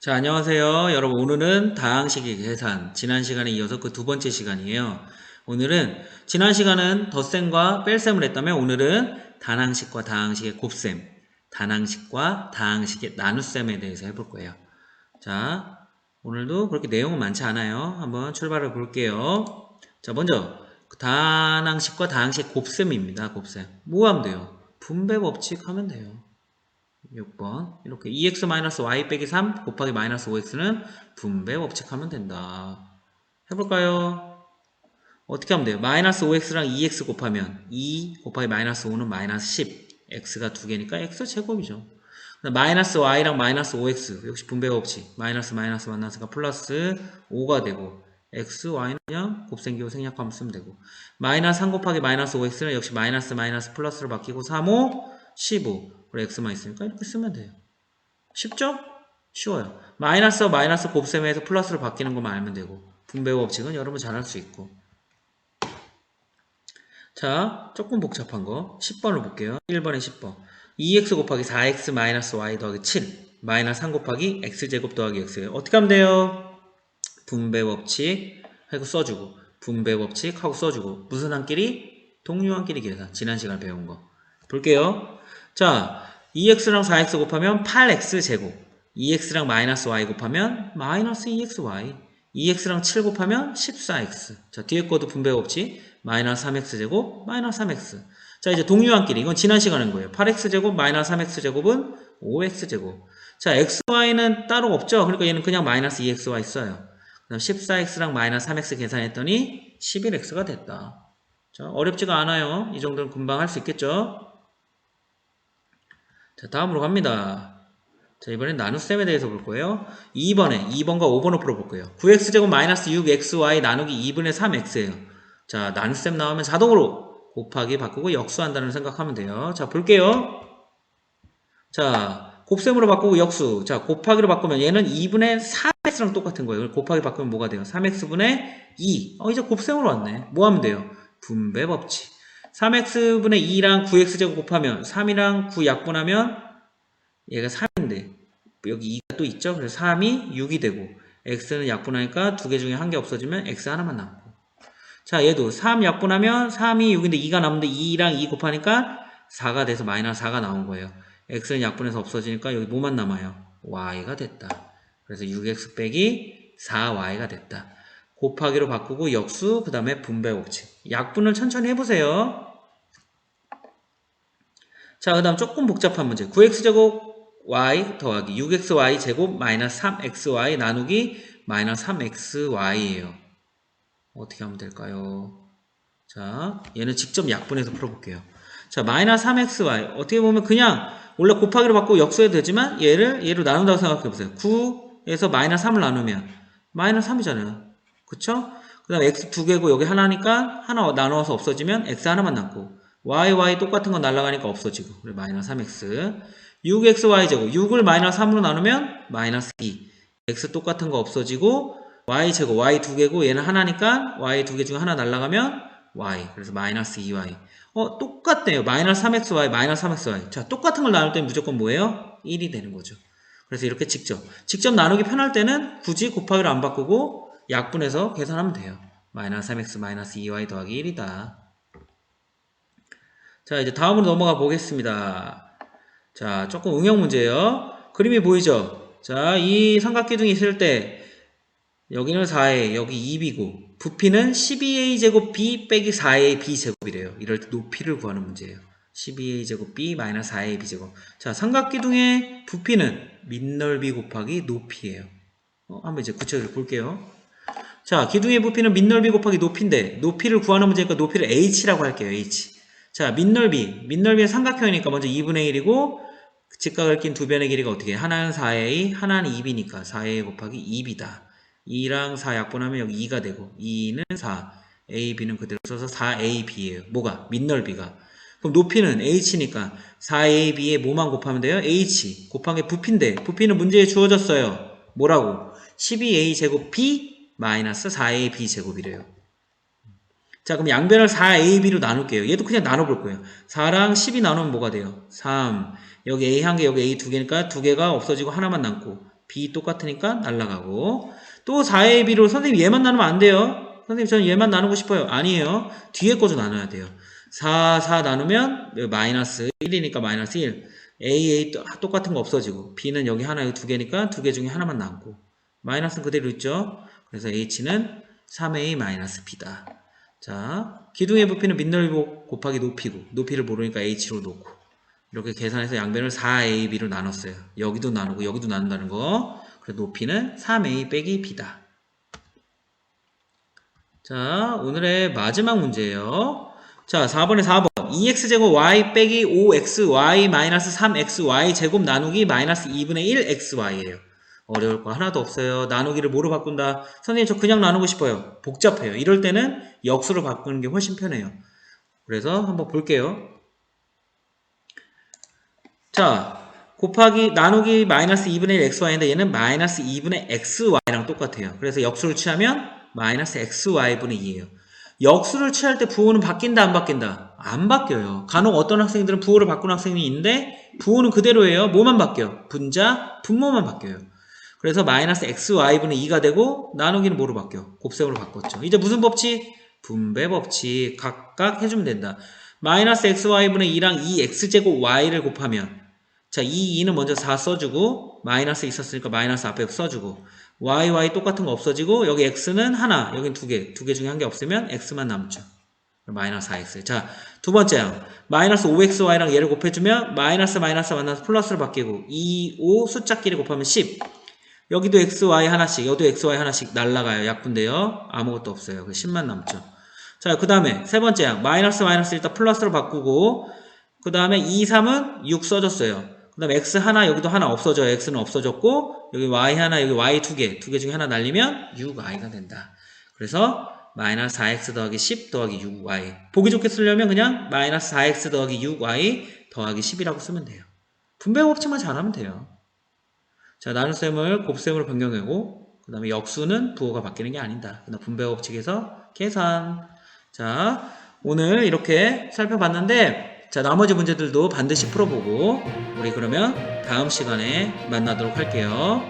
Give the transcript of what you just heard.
자, 안녕하세요. 여러분, 오늘은 다항식의 계산. 지난 시간에 이어서 그 두 번째 시간이에요. 오늘은, 지난 시간은 덧셈과 뺄셈을 했다면 오늘은 단항식과 다항식의 곱셈, 단항식과 다항식의 나눗셈에 대해서 해볼 거예요. 자, 오늘도 그렇게 내용은 많지 않아요. 한번 출발해 볼게요. 자, 먼저, 단항식과 다항식 곱셈입니다. 곱셈. 뭐 하면 돼요? 분배 법칙 하면 돼요. 6번 이렇게 2x-y 빼기 3 곱하기 마이너스 5x는 분배 법칙하면 된다. 해볼까요? 어떻게 하면 돼요? 마이너스 5x랑 2x 곱하면 2 곱하기 마이너스 5는 마이너스 10 x가 두 개니까 x 제곱이죠. 마이너스 y랑 마이너스 5x 역시 분배 법칙 마이너스 마이너스 만나서가 플러스 5가 되고 x, y는 그냥 곱셈기호 생략하면 쓰면 되고 마이너스 3 곱하기 마이너스 5x는 역시 마이너스 마이너스 플러스로 바뀌고 3, 5, 15 우리 x만 있으니까 이렇게 쓰면 돼요. 쉽죠? 쉬워요. 마이너스 마이너스 곱셈에서 플러스로 바뀌는 것만 알면 되고 분배 법칙은 여러분 잘 할 수 있고 자 조금 복잡한 거 10번을 볼게요. 1번에 10번 2x 곱하기 4x 마이너스 y 더하기 7 마이너스 3 곱하기 x제곱 더하기 x예요. 어떻게 하면 돼요? 분배 법칙 하고 써주고 분배 법칙 하고 써주고 무슨 한끼리? 동류한끼리 계산 지난 시간에 배운 거 볼게요. 자 2x랑 4x 곱하면 8x 제곱. 2x랑 마이너스 y 곱하면 마이너스 2xy 2x랑 7 곱하면 14x 자 뒤에 것도 분배 법칙 마이너스 3x 제곱 마이너스 3x 자 이제 동류한끼리. 이건 지난 시간에 한 거예요. 8x 제곱 마이너스 3x 제곱은 5x 제곱. 자 xy는 따로 없죠? 그러니까 얘는 그냥 마이너스 2xy 써요. 그다음 14x랑 마이너스 3x 계산했더니 11x가 됐다. 자 어렵지가 않아요. 이 정도는 금방 할 수 있겠죠 자, 다음으로 갑니다. 자, 이번엔 나눗셈에 대해서 볼 거예요. 2번에, 2번과 5번을 풀어볼 거예요. 9x제곱 마이너스 6xy 나누기 2분의 3x예요. 자, 나눗셈 나오면 자동으로 곱하기 바꾸고 역수한다는 생각하면 돼요. 자, 볼게요. 자, 곱셈으로 바꾸고 역수. 자, 곱하기로 바꾸면 얘는 2분의 3x랑 똑같은 거예요. 곱하기 바꾸면 뭐가 돼요? 3x분의 2. 어, 이제 곱셈으로 왔네. 뭐 하면 돼요? 분배 법칙. 3x분의 2랑 9x제곱 곱하면 3이랑 9 약분하면 얘가 3인데 여기 2가 또 있죠? 그래서 3이 6이 되고 x는 약분하니까 두 개 중에 한 개 없어지면 x 하나만 남고 자 얘도 3 약분하면 3이 6인데 2가 남는데 2랑 2 곱하니까 4가 돼서 마이너스 4가 나온 거예요 x는 약분해서 없어지니까 여기 뭐만 남아요? y가 됐다 그래서 6x 빼기 4y가 됐다 곱하기로 바꾸고 역수 그 다음에 분배 법칙 약분을 천천히 해보세요 자, 그 다음 조금 복잡한 문제. 9x제곱 y 더하기 6xy 제곱 마이너스 3xy 나누기 마이너스 3xy예요. 어떻게 하면 될까요? 자, 얘는 직접 약분해서 풀어볼게요. 자, 마이너스 3xy. 어떻게 보면 그냥 원래 곱하기로 바꾸고 역수해도 되지만 얘를 얘로 나눈다고 생각해보세요. 9에서 마이너스 3을 나누면 마이너스 3이잖아요. 그쵸? 그 다음에 x 두 개고 여기 하나니까 하나 나누어서 없어지면 x 하나만 남고 y, y 똑같은 건 날아가니까 없어지고 그래 마이너스 3x 6xy 제곱. 6을 마이너스 3으로 나누면 마이너스 2 x 똑같은 거 없어지고 y 제곱. Y 두 개고 얘는 하나니까 y 두 개 중에 하나 날아가면 y. 그래서 마이너스 2y 어 똑같네요. 마이너스 3xy 마이너스 3xy 자 똑같은 걸 나눌 때는 무조건 뭐예요? 1이 되는 거죠. 그래서 이렇게 직접. 직접 나누기 편할 때는 굳이 곱하기를 안 바꾸고 약분해서 계산하면 돼요 마이너스 3x 마이너스 2y 더하기 1이다 자, 이제 다음으로 넘어가 보겠습니다. 자, 조금 응용 문제예요. 그림이 보이죠? 자, 이 삼각기둥이 있을 때 여기는 4a, 여기 2b고 부피는 12a 제곱 b 빼기 4a b 제곱이래요. 이럴 때 높이를 구하는 문제예요. 12a 제곱 b 마이너스 4a b 제곱. 자, 삼각기둥의 부피는 밑넓이 곱하기 높이예요. 어, 한번 이제 구체적으로 볼게요. 자, 기둥의 부피는 밑넓이 곱하기 높이인데 높이를 구하는 문제니까 높이를 h라고 할게요. h. 자, 밑넓이. 밑넓이는 삼각형이니까 먼저 2분의 1이고 직각을 낀 두 변의 길이가 어떻게 해? 하나는 4a, 하나는 2b니까 4a 곱하기 2b다. 2랑 4 약분하면 여기 2가 되고 2는 4, a, b는 그대로 써서 4ab예요. 뭐가? 밑넓이가. 그럼 높이는 h니까 4ab에 뭐만 곱하면 돼요? h 곱한 게 부피인데 부피는 문제에 주어졌어요. 뭐라고? 12a 제곱 b 마이너스 4ab 제곱이래요. 자, 그럼 양변을 4AB로 나눌게요. 얘도 그냥 나눠볼 거예요. 4랑 10이 나누면 뭐가 돼요? 3. 여기 A 한 개, 여기 A 두 개니까 두 개가 없어지고 하나만 남고 B 똑같으니까 날라가고 또 4의 B로 선생님 얘만 나누면 안 돼요. 선생님 저는 얘만 나누고 싶어요. 아니에요. 뒤에 거도 나눠야 돼요. 4, 4 나누면 마이너스 1이니까 마이너스 1. A, A 또- 똑같은 거 없어지고 B는 여기 하나 여기 두 개니까 두 개 중에 하나만 남고 마이너스는 그대로 있죠. 그래서 H는 3A 마이너스 B다. 자, 기둥의 부피는 밑넓이 곱하기 높이고 높이를 모르니까 H로 놓고 이렇게 계산해서 양변을 4AB로 나눴어요. 여기도 나누고 여기도 나눈다는 거. 그래서 높이는 3A 빼기 B다. 자, 오늘의 마지막 문제예요. 자, 4번에 4번. 2x제곱 y 빼기 5xy 마이너스 3xy 제곱 나누기 마이너스 2분의 1xy예요. 어려울 거 하나도 없어요. 나누기를 뭐로 바꾼다? 선생님 저 그냥 나누고 싶어요. 복잡해요. 이럴 때는 역수로 바꾸는 게 훨씬 편해요. 그래서 한번 볼게요. 자, 곱하기 나누기 마이너스 2분의 1 xy인데 얘는 마이너스 2분의 xy랑 똑같아요. 그래서 역수를 취하면 마이너스 xy분의 2예요. 역수를 취할 때 부호는 바뀐다 안 바뀐다? 안 바뀌어요. 간혹 어떤 학생들은 부호를 바꾸는 학생이 있는데 부호는 그대로예요. 뭐만 바뀌어? 분자, 분모만 바뀌어요. 그래서 마이너스 xy분의 2가 되고 나누기는 뭐로 바뀌어? 곱셈으로 바꿨죠. 이제 무슨 법칙? 분배 법칙 각각 해주면 된다. 마이너스 xy분의 2랑 2x제곱 y를 곱하면 자, 이 2는 먼저 4 써주고 마이너스 있었으니까 마이너스 앞에 써주고 y, y 똑같은 거 없어지고 여기 x는 하나, 여긴 두 개, 두 개 중에 한 개 없으면 x만 남죠. 마이너스 4x. 자, 두 번째 항. 마이너스 5xy랑 얘를 곱해주면 마이너스 마이너스 만나서 플러스로 바뀌고 2, 5 숫자끼리 곱하면 10. 여기도 xy 하나씩, 여기도 xy 하나씩 날라가요. 약분돼요. 아무것도 없어요. 그 10만 남죠. 자, 그 다음에 세 번째 항. 마이너스 마이너스 일단 플러스로 바꾸고 그 다음에 2, 3은 6 써줬어요. 그 다음에 x 하나 여기도 하나 없어져요. x는 없어졌고 여기 y 하나 여기 y 두 개, 두 개 중에 하나 날리면 6y가 된다. 그래서 마이너스 4x 더하기 10 더하기 6y 보기 좋게 쓰려면 그냥 마이너스 4x 더하기 6y 더하기 10이라고 쓰면 돼요. 분배 법칙만 잘하면 돼요. 자 나눗셈을 곱셈으로 변경하고 그 다음에 역수는 부호가 바뀌는 게 아니다. 분배 법칙에서 계산 자 오늘 이렇게 살펴봤는데 자 나머지 문제들도 반드시 풀어보고 우리 그러면 다음 시간에 만나도록 할게요.